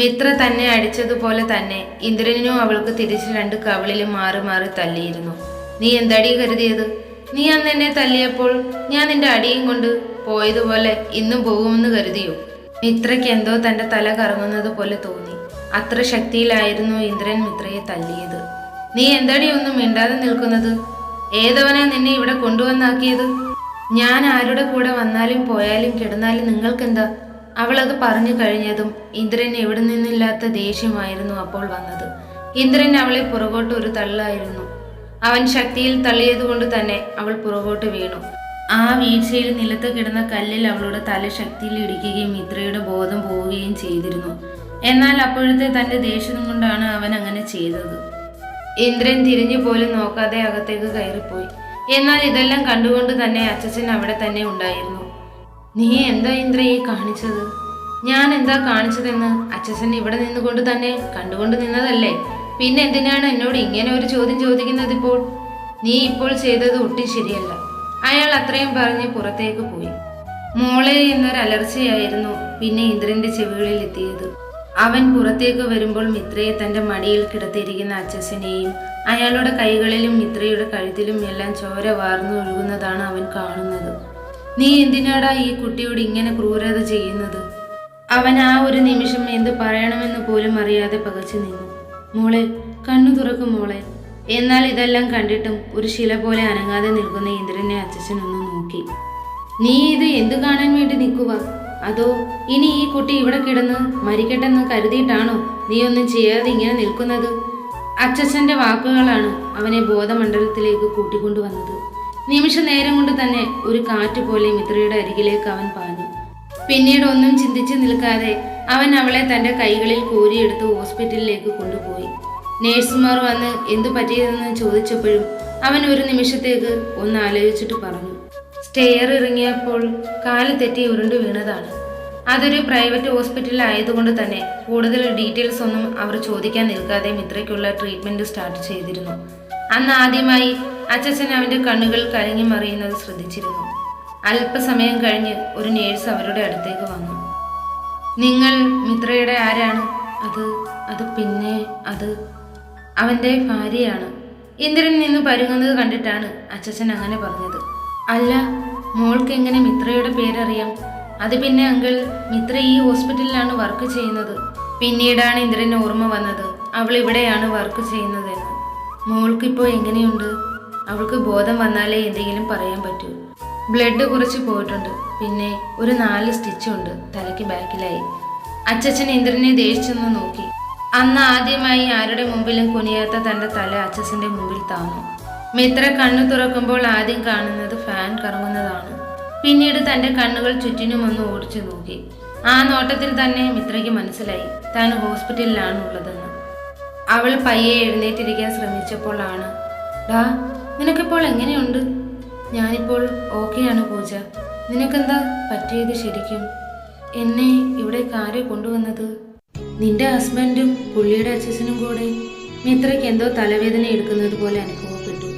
മിത്ര തന്നെ അടിച്ചതുപോലെ തന്നെ ഇന്ദ്രനും അവൾക്ക് തിരിച്ച് രണ്ട് കവിളിലും മാറി മാറി തല്ലിയിരുന്നു നീ എന്തടി കരുതിയത്? നീ അന്ന് എന്നെ തല്ലിയപ്പോൾ ഞാൻ നിന്റെ അടിയും കൊണ്ട് പോയതുപോലെ ഇന്നും പോകുമെന്ന് കരുതിയോ? മിത്രയ്ക്ക് എന്തോ തന്റെ തല കറങ്ങുന്നത് പോലെ തോന്നി. അത്ര ശക്തിയിലായിരുന്നു ഇന്ദ്രൻ മിത്രയെ തല്ലിയത് നീ എന്തടി ഒന്നും മിണ്ടാതെ നിൽക്കുന്നത്? ഏതവനെ നിന്നെ ഇവിടെ കൊണ്ടുവന്നാക്കിയത്? ഞാൻ ആരുടെ കൂടെ വന്നാലും പോയാലും കിടന്നാലും നിങ്ങൾക്കെന്താ? അവൾ അത് പറഞ്ഞു കഴിഞ്ഞതും ഇന്ദ്രൻ എവിടെ നിന്നില്ലാത്ത ദേഷ്യമായിരുന്നു അപ്പോൾ വന്നത്. ഇന്ദ്രൻ അവളെ പുറകോട്ട് ഒരു തള്ളായിരുന്നു. അവൻ ശക്തിയിൽ തള്ളിയതുകൊണ്ട് തന്നെ അവൾ പുറകോട്ട് വീണു. ആ വീഴ്ചയിൽ നിലത്ത് കിടന്ന കല്ലിൽ അവളുടെ തല ശക്തിയിൽ ഇടിക്കുകയും ഇന്ദ്രയുടെ ബോധം പോവുകയും ചെയ്തിരുന്നു. എന്നാൽ അപ്പോഴത്തെ തന്റെ ദേഷ്യം കൊണ്ടാണ് അവൻ അങ്ങനെ ചെയ്തത്. ഇന്ദ്രൻ തിരിഞ്ഞു പോലും നോക്കാതെ അകത്തേക്ക് കയറിപ്പോയി. എന്നാൽ ഇതെല്ലാം കണ്ടുകൊണ്ട് തന്നെ അച്ഛൻ അവിടെ തന്നെ ഉണ്ടായിരുന്നു. നീ എന്താ ഇന്ദ്ര ഈ കാണിച്ചത്? ഞാൻ എന്താ കാണിച്ചതെന്ന് അച്ഛൻ ഇവിടെ നിന്നുകൊണ്ട് തന്നെ കണ്ടുകൊണ്ട് നിന്നതല്ലേ? പിന്നെ എന്തിനാണ് എന്നോട് ഇങ്ങനെ ഒരു ചോദ്യം ചോദിക്കുന്നത് ഇപ്പോൾ? നീ ഇപ്പോൾ ചെയ്തത് ഒട്ടും ശരിയല്ല. അയാൾ അത്രയും പറഞ്ഞ് പുറത്തേക്ക് പോയി. മോളെ എന്നൊരു അലർച്ചയായിരുന്നു പിന്നെ ഇന്ദ്രന്റെ ചെവികളിൽ എത്തിയത്. അവൻ പുറത്തേക്ക് വരുമ്പോൾ മിത്രയെ തന്റെ മടിയിൽ കിടത്തിയിരിക്കുന്ന അച്ഛനെയും അയാളുടെ കൈകളിലും മിത്രയുടെ കഴുത്തിലും എല്ലാം ചോര വാർന്നു ഒഴുകുന്നതാണ് അവൻ കാണുന്നത്. നീ എന്തിനാടാ ഈ കുട്ടിയോട് ഇങ്ങനെ ക്രൂരത ചെയ്യുന്നത്? അവൻ ആ ഒരു നിമിഷം എന്ത് പറയണമെന്ന് പോലും അറിയാതെ പകച്ചു നിന്നു. മോളെ കണ്ണു തുറക്കും മോളെ. എന്നാൽ ഇതെല്ലാം കണ്ടിട്ടും ഒരു ശില പോലെ അനങ്ങാതെ നിൽക്കുന്ന ഇന്ദ്രനെ അച്ഛൻ ഒന്ന് നോക്കി. നീ ഇത് എന്തു കാണാൻ വേണ്ടി നിൽക്കുക അതോ ഇനി ഈ കുട്ടി ഇവിടെ കിടന്ന് മരിക്കട്ടെന്ന് കരുതിയിട്ടാണോ നീ ഒന്നും ചെയ്യാതെ ഇങ്ങനെ നിൽക്കുന്നത്? അച്ഛന്റെ വാക്കുകളാണ് അവനെ ബോധമണ്ഡലത്തിലേക്ക് കൂട്ടിക്കൊണ്ടുവന്നത്. നിമിഷ നേരം കൊണ്ട് തന്നെ ഒരു കാറ്റ് പോലെ മിത്രയുടെ അരികിലേക്ക് അവൻ പാഞ്ഞു. പിന്നീട് ഒന്നും ചിന്തിച്ചു നിൽക്കാതെ അവൻ അവളെ തന്റെ കൈകളിൽ കോരിയെടുത്ത് ഹോസ്പിറ്റലിലേക്ക് കൊണ്ടുപോയി. നേഴ്സുമാർ വന്ന് എന്തു പറ്റിയതെന്ന് ചോദിച്ചപ്പോഴും അവൻ ഒരു നിമിഷത്തേക്ക് ഒന്ന് ആലോചിച്ചിട്ട് പറഞ്ഞു. സ്റ്റെയർ ഇറങ്ങിയപ്പോൾ കാൽ തെറ്റി ഉരുണ്ടു വീണതാണ്. അതൊരു പ്രൈവറ്റ് ഹോസ്പിറ്റൽ ആയതുകൊണ്ട് തന്നെ കൂടുതൽ ഡീറ്റെയിൽസ് ഒന്നും അവർ ചോദിക്കാൻ നിൽക്കാതെ മിത്രയ്ക്കുള്ള ട്രീറ്റ്മെന്റ് സ്റ്റാർട്ട് ചെയ്തിരുന്നു. അന്ന് ആദ്യമായി അച്ഛൻ അവന്റെ കണ്ണുകൾ കലങ്ങി മറിയുന്നത് ശ്രദ്ധിച്ചിരുന്നു. അല്പസമയം കഴിഞ്ഞ് ഒരു നേഴ്സ് അവരുടെ അടുത്തേക്ക് വന്നു. നിങ്ങൾ മിത്രയുടെ ആരാണ്? അത് അത് പിന്നെ അത് അവന്റെ ഭാര്യയാണ്. ഇന്ദ്രൻ നിന്ന് പരുങ്ങുന്നത് കണ്ടിട്ടാണ് അച്ഛൻ അങ്ങനെ പറഞ്ഞത്. അല്ല മോൾക്ക് എങ്ങനെ മിത്രയുടെ പേരറിയാം? അത് പിന്നെ അങ്കിൾ മിത്ര ഈ ഹോസ്പിറ്റലിലാണ് വർക്ക് ചെയ്യുന്നത്. പിന്നീടാണ് ഇന്ദ്രന് ഓർമ്മ വന്നത് അവൾ ഇവിടെയാണ് വർക്ക് ചെയ്യുന്നതെന്ന്. മോൾക്കിപ്പോൾ എങ്ങനെയുണ്ട്? അവൾക്ക് ബോധം വന്നാലേ എന്തെങ്കിലും പറയാൻ പറ്റൂ. ബ്ലഡ് കുറച്ച് പോയിട്ടുണ്ട്. പിന്നെ ഒരു നാല് സ്റ്റിച്ചുണ്ട് തലയ്ക്ക് ബാക്കിലായി. അച്ചച്ചൻ ഇന്ദ്രനെ ദേഷിച്ചെന്ന് നോക്കി. അന്ന് ആദ്യമായി ആരുടെ മുമ്പിലും കുനിയാത്ത തന്റെ തല അച്ചച്ചന്റെ മുമ്പിൽ താന്നു. മിത്ര കണ്ണു തുറക്കുമ്പോൾ ആദ്യം കാണുന്നത് ഫാൻ കറങ്ങുന്നതാണ്. പിന്നീട് തന്റെ കണ്ണുകൾ ചുറ്റിനും ഒന്ന് ഓടിച്ചു നോക്കി. ആ നോട്ടത്തിൽ തന്നെ മിത്രയ്ക്ക് മനസ്സിലായി. താൻ ഹോസ്പിറ്റലിലാണ് ഉള്ളതെന്ന് അവൾ പയ്യെ എഴുന്നേറ്റിരിക്കാൻ ശ്രമിച്ചപ്പോഴാണ് ഡാ നിനക്കിപ്പോൾ എങ്ങനെയുണ്ട്? ഞാനിപ്പോൾ ഓക്കെയാണ് പൂജ. നിനക്കെന്താ പറ്റിയത് ശരിക്കും? എന്നെ ഇവിടെ കാര്യം കൊണ്ടുവന്നത്? നിന്റെ ഹസ്ബൻഡും പുള്ളിയുടെ അച്ഛനും കൂടെ മിത്രയ്ക്ക് എന്തോ തലവേദന എടുക്കുന്നത് പോലെ അനുഭവപ്പെട്ടു.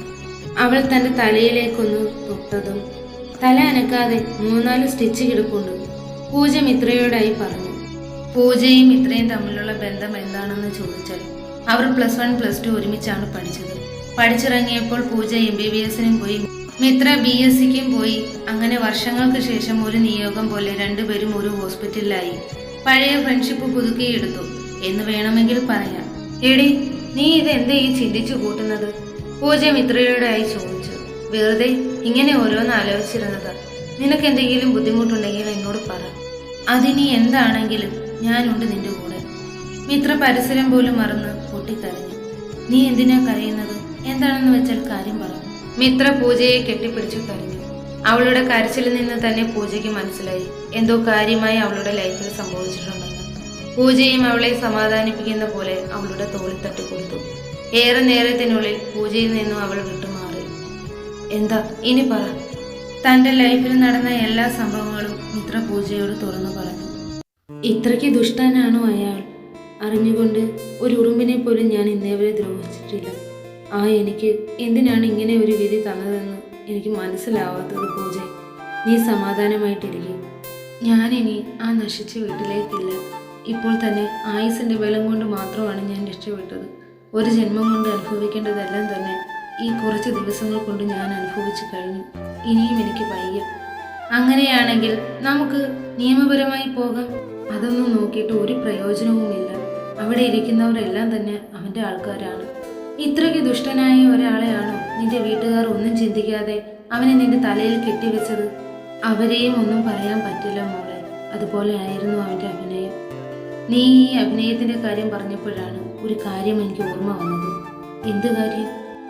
അവൾ തന്റെ തലയിലേക്കൊന്ന് തൊട്ടതും തല അനക്കാതെ മൂന്നാൽ സ്റ്റിച്ച് കിടപ്പുണ്ട്. പൂജ മിത്രയോടായി പറഞ്ഞു പൂജയും മിത്രയും തമ്മിലുള്ള ബന്ധം എന്താണെന്ന് ചോദിച്ചാൽ അവർ പ്ലസ് വൺ പ്ലസ് ടു ഒരുമിച്ചാണ് പഠിച്ചത്. പഠിച്ചിറങ്ങിയപ്പോൾ പൂജ എം ബി ബി എസിനും പോയി. മിത്ര ബി എസ് സിക്കും പോയി. അങ്ങനെ വർഷങ്ങൾക്ക് ശേഷം ഒരു നിയോഗം പോലെ രണ്ടുപേരും ഒരു ഹോസ്പിറ്റലിലായി. പഴയ ഫ്രണ്ട്ഷിപ്പ് പുതുക്കിയെടുത്തു. എന്ന് വേണമെങ്കിൽ പറയാം. എടി നീ ഇത് എന്തേ ഈ ചിന്തിച്ചു കൂട്ടുന്നത്? പൂജ മിത്രയോടായി ചോദിച്ചു. വെറുതെ ഇങ്ങനെ ഓരോന്ന് ആലോചിച്ചിരുന്നത്. നിനക്ക് എന്തെങ്കിലും ബുദ്ധിമുട്ടുണ്ടെങ്കിൽ എന്നോട് പറ. അതിനി എന്താണെങ്കിലും ഞാനുണ്ട് നിന്റെ കൂടെ. മിത്ര പരിസരം പോലും മറന്ന് പൊട്ടിക്കരഞ്ഞു. നീ എന്തിനാ കരയുന്നത്? എന്താണെന്ന് വെച്ചാൽ കാര്യം പറഞ്ഞു മിത്ര പൂജയെ കെട്ടിപ്പിടിച്ചു കരഞ്ഞു അവളുടെ കരച്ചിലിൽ നിന്ന് തന്നെ പൂജയ്ക്ക് മനസ്സിലായി. എന്തോ കാര്യമായി അവളുടെ ലൈഫിൽ സംഭവിച്ചിട്ടുണ്ടെന്ന്. പൂജയും അവളെ സമാധാനിപ്പിക്കുന്ന പോലെ അവളുടെ തോളിൽ തട്ടി കൊടുത്തു ഏറെ നേരത്തിനുള്ളിൽ പൂജയിൽ നിന്നും അവൾ വിട്ടുമാറി. എന്താ? ഇനി പറ. തന്റെ ലൈഫിൽ നടന്ന എല്ലാ സംഭവങ്ങളും മിത്ര പൂജയോട് തുറന്നു പറഞ്ഞു. ഇത്രയ്ക്ക് ദുഷ്ടനാണോ അയാൾ? അറിഞ്ഞുകൊണ്ട് ഒരു ഉറുമ്പിനെ പോലും ഞാൻ ഇന്നേവരെ ദ്രോഹിച്ചിട്ടില്ല. ആ എനിക്ക് എന്തിനാണ് ഇങ്ങനെ ഒരു വിധി തന്നതെന്ന് എനിക്ക് മനസ്സിലാവാത്തത് പൂജ. നീ സമാധാനമായിട്ടിരിക്കും. ഞാനിനി ആ നശിച്ച വീട്ടിലേക്കില്ല. ഇപ്പോൾ തന്നെ ആയുസിന്റെ ബലം കൊണ്ട് മാത്രമാണ് ഞാൻ രക്ഷപ്പെട്ടത്. ഒരു ജന്മം കൊണ്ട് അനുഭവിക്കേണ്ടതെല്ലാം തന്നെ ഈ കുറച്ച് ദിവസങ്ങൾ കൊണ്ട് ഞാൻ അനുഭവിച്ചു കഴിഞ്ഞു. ഇനിയും എനിക്ക് വയ്യ. അങ്ങനെയാണെങ്കിൽ നമുക്ക് നിയമപരമായി പോകാം. അതൊന്നും നോക്കിയിട്ട് ഒരു പ്രയോജനവുമില്ല. അവിടെ ഇരിക്കുന്നവരെല്ലാം തന്നെ അവന്റെ ആൾക്കാരാണ്. ഇത്രയ്ക്ക് ദുഷ്ടനായ ഒരാളെയാണോ നിന്റെ വീട്ടുകാർ ഒന്നും ചിന്തിക്കാതെ അവനെ നിന്റെ തലയിൽ കെട്ടിവെച്ചത്? അവരെയും ഒന്നും പറയാൻ പറ്റില്ല മോളെ. അതുപോലെ ആയിരുന്നു അവന്റെ അഭിനയം. നീ ഈ അഭിനയത്തിന്റെ കാര്യം പറഞ്ഞപ്പോഴാണ് ഒരു കാര്യം എനിക്ക് ഓർമ്മ വന്നത്. എന്ത് കാര്യം?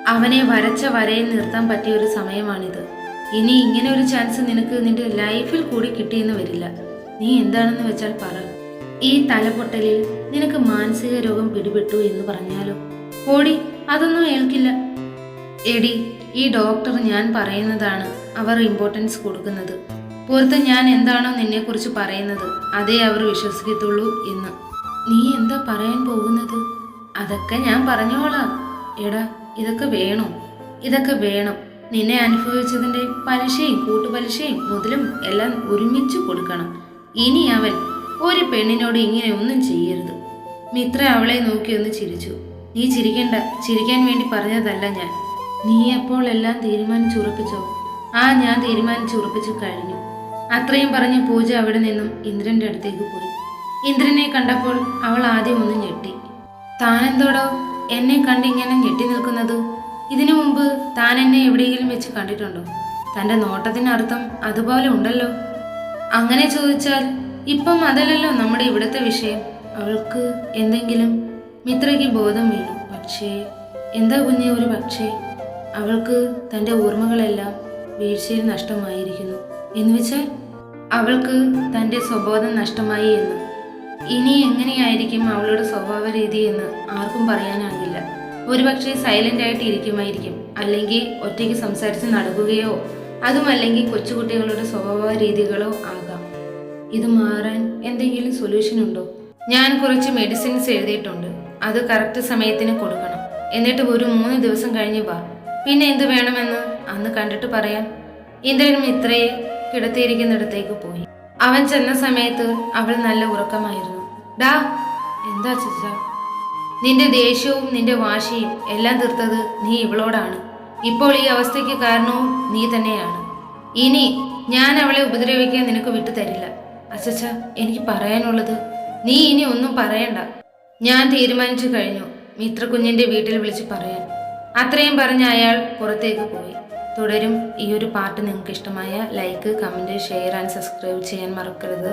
അവനെ വരച്ച വരയിൽ നിർത്താൻ പറ്റിയ ഒരു സമയമാണിത്. ഇനി ഇങ്ങനെ ഒരു ചാൻസ് നിനക്ക് നിന്റെ ലൈഫിൽ കൂടി കിട്ടിയെന്ന് വരില്ല. നീ എന്താണെന്ന് വെച്ചാൽ പറ. ഈ തലപൊട്ടലിൽ നിനക്ക് മാനസിക രോഗം പിടിപെട്ടു എന്ന് പറഞ്ഞാലോ? ഓടി അതൊന്നും ഏൽക്കില്ല. എടി ഈ ഡോക്ടർ ഞാൻ പറയുന്നതാണ് അവർ ഇമ്പോർട്ടൻസ് കൊടുക്കുന്നത്. പുറത്ത് ഞാൻ എന്താണോ നിന്നെക്കുറിച്ച് പറയുന്നത് അതേ അവർ വിശ്വസിക്കത്തുള്ളൂ എന്ന്. നീ എന്താ പറയാൻ പോകുന്നത്? അതൊക്കെ ഞാൻ പറഞ്ഞോളാം. എടാ ഇതൊക്കെ വേണോ? ഇതൊക്കെ വേണം. നിന്നെ അനുഭവിച്ചതിന്റെ പലിശയും കൂട്ടുപലിശയും മുതലും എല്ലാം ഒരുമിച്ച് കൊടുക്കണം. ഇനി അവൻ ഒരു പെണ്ണിനോട് ഇങ്ങനെ ഒന്നും ചെയ്യരുത്. മിത്ര അവളെ നോക്കി ഒന്ന് ചിരിച്ചു. നീ ചിരിക്കണ്ട. ചിരിക്കാൻ വേണ്ടി പറഞ്ഞതല്ല ഞാൻ. നീ അപ്പോൾ എല്ലാം തീരുമാനിച്ചുറപ്പിച്ചോ? ആ ഞാൻ തീരുമാനിച്ചുറപ്പിച്ചു കഴിഞ്ഞു. അത്രയും പറഞ്ഞ് പൂജ അവിടെ നിന്നും ഇന്ദ്രന്റെ അടുത്തേക്ക് പോയി. ഇന്ദ്രനെ കണ്ടപ്പോൾ അവൾ ആദ്യം ഒന്ന് ഞെട്ടി. താനെന്തോടോ എന്നെ കണ്ടിങ്ങനെ ഞെട്ടി നിൽക്കുന്നത്? ഇതിനു മുമ്പ് താൻ എന്നെ എവിടെയെങ്കിലും വെച്ച് കണ്ടിട്ടുണ്ടോ? തന്റെ നോട്ടത്തിനർത്ഥം അതുപോലെ ഉണ്ടല്ലോ. അങ്ങനെ ചോദിച്ചാൽ ഇപ്പം അതല്ലല്ലോ നമ്മുടെ ഇവിടുത്തെ വിഷയം. അവൾക്ക് എന്തെങ്കിലും മിത്രയ്ക്ക് ബോധം വീണു. പക്ഷേ എന്താ കുഞ്ഞെ ഒരു പക്ഷേ? അവൾക്ക് തന്റെ ഓർമ്മകളെല്ലാം വീഴ്ചയിൽ നഷ്ടമായിരിക്കുന്നു. എന്നുവെച്ചാൽ അവൾക്ക് തന്റെ സ്വബോധം നഷ്ടമായി എന്ന്. ഇനി എങ്ങനെയായിരിക്കും അവളുടെ സ്വഭാവ രീതി എന്ന് ആർക്കും പറയാനാകില്ല. ഒരുപക്ഷെ സൈലന്റ് ആയിട്ട് ഇരിക്കുമായിരിക്കും അല്ലെങ്കിൽ ഒറ്റയ്ക്ക് സംസാരിച്ച് നടക്കുകയോ അതുമല്ലെങ്കിൽ കൊച്ചുകുട്ടികളുടെ സ്വഭാവ രീതികളോ ആകാം. ഇത് മാറാൻ എന്തെങ്കിലും സൊല്യൂഷൻ ഉണ്ടോ ഞാൻ കുറച്ച് മെഡിസിൻസ് എഴുതിയിട്ടുണ്ട്. അത് കറക്റ്റ് സമയത്തിന് കൊടുക്കണം. എന്നിട്ട് ഒരു മൂന്ന് ദിവസം കഴിഞ്ഞ് വാ. പിന്നെ എന്ത് വേണമെന്ന് അന്ന് കണ്ടിട്ട് പറയാം. ഇന്ദ്രൻ മിത്രയെ കിടത്തിയിരിക്കുന്നിടത്തേക്ക് പോയി. അവൻ ചെന്ന സമയത്ത് അവൾ നല്ല ഉറക്കമായിരുന്നു. ഡാ എന്താ ചിച്ച നിന്റെ ദേഷ്യവും നിന്റെ വാശിയും എല്ലാം തീർത്തത് നീ ഇവളോടാണ്. ഇപ്പോൾ ഈ അവസ്ഥയ്ക്ക് കാരണവും നീ തന്നെയാണ്. ഇനി ഞാൻ അവളെ ഉപദ്രവിക്കാൻ നിനക്ക് വിട്ടു തരില്ല അച്ചച്ച എനിക്ക് പറയാനുള്ളത് നീ ഇനി ഒന്നും പറയണ്ട. ഞാൻ തീരുമാനിച്ചു കഴിഞ്ഞു മിത്രകുഞ്ഞിന്റെ വീട്ടിൽ വിളിച്ച് പറയാൻ. അത്രയും പറഞ്ഞ അയാൾ പുറത്തേക്ക് പോയി. തുടരും ഈ ഒരു പാട്ട് നിങ്ങൾക്ക് ഇഷ്ടമായ like comment share and subscribe ചെയ്യാൻ മറക്കരുത്.